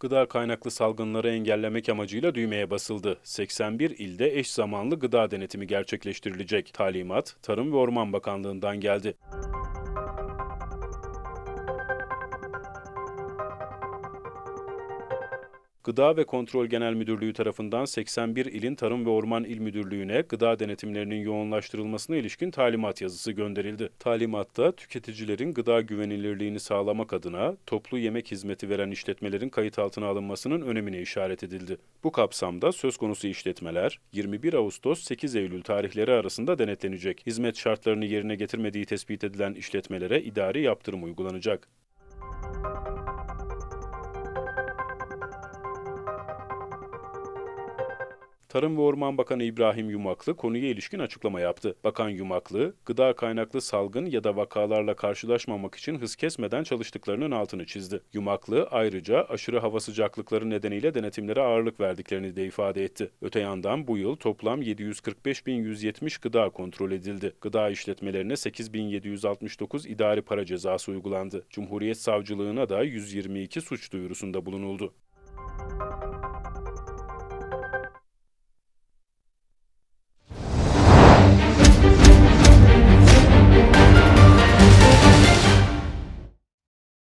Gıda kaynaklı salgınları engellemek amacıyla düğmeye basıldı. 81 ilde eş zamanlı gıda denetimi gerçekleştirilecek. Talimat Tarım ve Orman Bakanlığı'ndan geldi. Gıda ve Kontrol Genel Müdürlüğü tarafından 81 ilin Tarım ve Orman İl Müdürlüğü'ne gıda denetimlerinin yoğunlaştırılmasına ilişkin talimat yazısı gönderildi. Talimatta tüketicilerin gıda güvenilirliğini sağlamak adına toplu yemek hizmeti veren işletmelerin kayıt altına alınmasının önemine işaret edildi. Bu kapsamda söz konusu işletmeler 21 Ağustos 8 Eylül tarihleri arasında denetlenecek. Hizmet şartlarını yerine getirmediği tespit edilen işletmelere idari yaptırım uygulanacak. Tarım ve Orman Bakanı İbrahim Yumaklı konuya ilişkin açıklama yaptı. Bakan Yumaklı, gıda kaynaklı salgın ya da vakalarla karşılaşmamak için hız kesmeden çalıştıklarının altını çizdi. Yumaklı ayrıca aşırı hava sıcaklıkları nedeniyle denetimlere ağırlık verdiklerini de ifade etti. Öte yandan bu yıl toplam 745.170 gıda kontrol edildi. Gıda işletmelerine 8.769 idari para cezası uygulandı. Cumhuriyet Savcılığına da 122 suç duyurusunda bulunuldu.